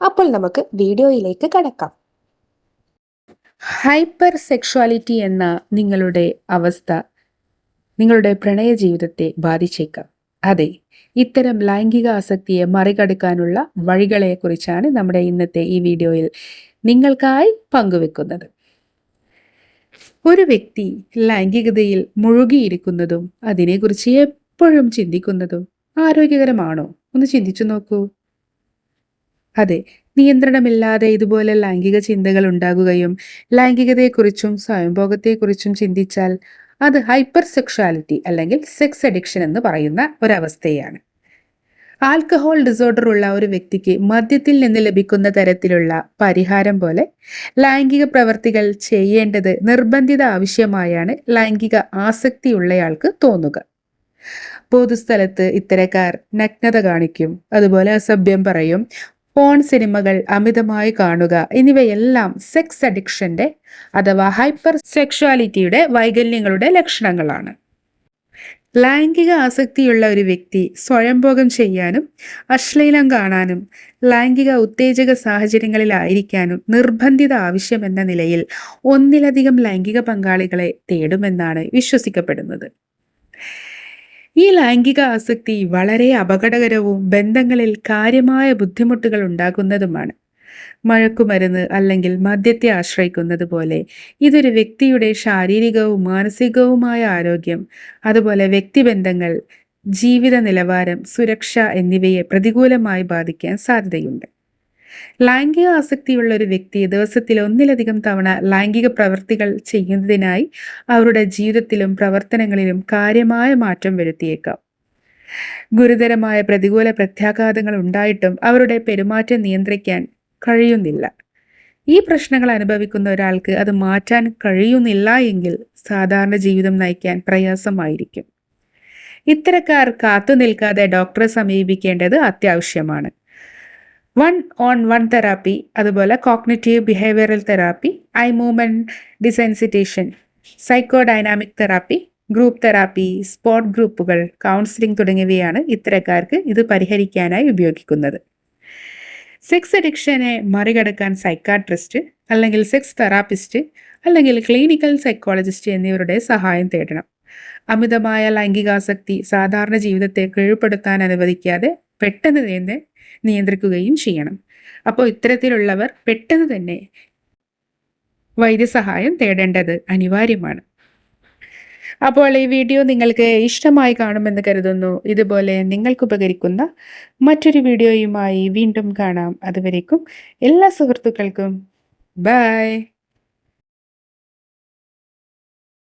അപ്പോൾ നമുക്ക് വീഡിയോയിലേക്ക് കടക്കാം. ഹൈപ്പർ സെക്ഷുവാലിറ്റി എന്ന നിങ്ങളുടെ അവസ്ഥ നിങ്ങളുടെ പ്രണയ ജീവിതത്തെ ബാധിച്ചേക്കാം. അതെ ഇത്തരം ലൈംഗിക ആസക്തിയെ മറികടക്കാനുള്ള വഴികളെക്കുറിച്ചാണ് നമ്മുടെ ഇന്നത്തെ ഈ വീഡിയോയിൽ നിങ്ങൾക്കായി പങ്കുവെക്കുന്നത്. ഒരു വ്യക്തി ലൈംഗികതയിൽ മുഴുകിയിരിക്കുന്നതും അതിനെക്കുറിച്ച് എപ്പോഴും ചിന്തിക്കുന്നതും ആരോഗ്യകരമാണോ? ഒന്ന് ചിന്തിച്ചു നോക്കൂ. അതെ നിയന്ത്രണമില്ലാതെ ഇതുപോലെ ലൈംഗിക ചിന്തകൾ ഉണ്ടാകുകയും ലൈംഗികതയെക്കുറിച്ചും സ്വയംഭോഗത്തെക്കുറിച്ചും ചിന്തിച്ചാൽ അത് ഹൈപ്പർ സെക്ഷുവാലിറ്റി അല്ലെങ്കിൽ സെക്സ് അഡിക്ഷൻ എന്ന് പറയുന്ന ഒരവസ്ഥയാണ്. ആൽക്കഹോൾ ഡിസോർഡർ ഉള്ള ഒരു വ്യക്തിക്ക് മദ്യത്തിൽ നിന്ന് ലഭിക്കുന്ന തരത്തിലുള്ള പരിഹാരം പോലെ ലൈംഗിക പ്രവർത്തികൾ ചെയ്യേണ്ടത് നിർബന്ധിത ആവശ്യമായാണ് ലൈംഗിക ആസക്തിയുള്ളയാൾക്ക് തോന്നുക. പൊതുസ്ഥലത്ത് ഇത്തരക്കാർ നഗ്നത കാണിക്കും അതുപോലെ അസഭ്യം പറയും പോൺ സിനിമകൾ അമിതമായി കാണുക. എന്നിവയെല്ലാം സെക്സ് അഡിക്ഷന്റെ അഥവാ ഹൈപ്പർ സെക്ഷുവാലിറ്റിയുടെ വൈകല്യങ്ങളുടെ ലക്ഷണങ്ങളാണ്. ലൈംഗിക ആസക്തിയുള്ള ഒരു വ്യക്തി സ്വയംഭോഗം ചെയ്യാനും അശ്ലീലം കാണാനും ലൈംഗിക ഉത്തേജക സാഹചര്യങ്ങളിലായിരിക്കാനും നിർബന്ധിത ആവശ്യമെന്ന നിലയിൽ ഒന്നിലധികം ലൈംഗിക പങ്കാളികളെ തേടുമെന്നാണ് വിശ്വസിക്കപ്പെടുന്നത്. ഈ ലൈംഗിക ആസക്തി വളരെ അപകടകരവും ബന്ധങ്ങളിൽ കാര്യമായ ബുദ്ധിമുട്ടുകൾ ഉണ്ടാക്കുന്നതുമാണ്. മഴക്കുമരുന്ന് അല്ലെങ്കിൽ മദ്യത്തെ ആശ്രയിക്കുന്നത് പോലെ ഇതൊരു വ്യക്തിയുടെ ശാരീരികവും മാനസികവുമായ ആരോഗ്യം അതുപോലെ വ്യക്തിബന്ധങ്ങൾ ജീവിത നിലവാരം സുരക്ഷ എന്നിവയെ പ്രതികൂലമായി ബാധിക്കാൻ സാധ്യതയുണ്ട്. ലൈംഗിക ആസക്തിയുള്ള ഒരു വ്യക്തി ദിവസത്തിൽ ഒന്നിലധികം തവണ ലൈംഗിക പ്രവൃത്തികൾ ചെയ്യുന്നതിനായി അവരുടെ ജീവിതത്തിലും പ്രവർത്തനങ്ങളിലും കാര്യമായ മാറ്റം വരുത്തിയേക്കാം. ഗുരുതരമായ പ്രതികൂല പ്രത്യാഘാതങ്ങൾ ഉണ്ടായിട്ടും അവരുടെ പെരുമാറ്റം നിയന്ത്രിക്കാൻ കഴിയുന്നില്ല. ഈ പ്രശ്നങ്ങൾ അനുഭവിക്കുന്ന ഒരാൾക്ക് അത് മാറ്റാൻ കഴിയുന്നില്ല എങ്കിൽ സാധാരണ ജീവിതം നയിക്കാൻ പ്രയാസമായിരിക്കും. ഇത്തരക്കാർ കാത്തു നിൽക്കാതെ ഡോക്ടറെ സമീപിക്കേണ്ടത് അത്യാവശ്യമാണ്. വൺ ഓൺ വൺ തെറാപ്പി അതുപോലെ cognitive behavioural therapy eye movement desensitization psycho dynamic therapy group therapy support ഗ്രൂപ്പുകൾ കൗൺസിലിംഗ് തുടങ്ങിയവയാണ് ഇത്തരക്കാർക്ക് ഇത് പരിഹരിക്കാനായി ഉപയോഗിക്കുന്നത്. സെക്സ് അഡിക്ഷനെ മറികടക്കാൻ സൈക്കാട്രിസ്റ്റ് അല്ലെങ്കിൽ സെക്സ് തെറാപ്പിസ്റ്റ് അല്ലെങ്കിൽ ക്ലിനിക്കൽ സൈക്കോളജിസ്റ്റ് എന്നിവരുടെ സഹായം തേടണം. അമിതമായ ലൈംഗികാസക്തി സാധാരണ ജീവിതത്തെ കീഴ്പ്പെടുത്താൻ അനുവദിക്കാതെ പെട്ടെന്ന് തന്നെ നിയന്ത്രിക്കുകയും ചെയ്യണം. അപ്പോൾ ഇത്തരത്തിലുള്ളവർ പെട്ടെന്ന് തന്നെ വൈദ്യസഹായം തേടേണ്ടത് അനിവാര്യമാണ്. അപ്പോൾ ഈ വീഡിയോ നിങ്ങൾക്ക് ഇഷ്ടമായി കാണുമെന്ന് കരുതുന്നു. ഇതുപോലെ നിങ്ങൾക്ക് ഉപകരിക്കുന്ന മറ്റൊരു വീഡിയോയുമായി വീണ്ടും കാണാം. അതുവരേക്കും എല്ലാ സുഹൃത്തുക്കൾക്കും. ബൈ.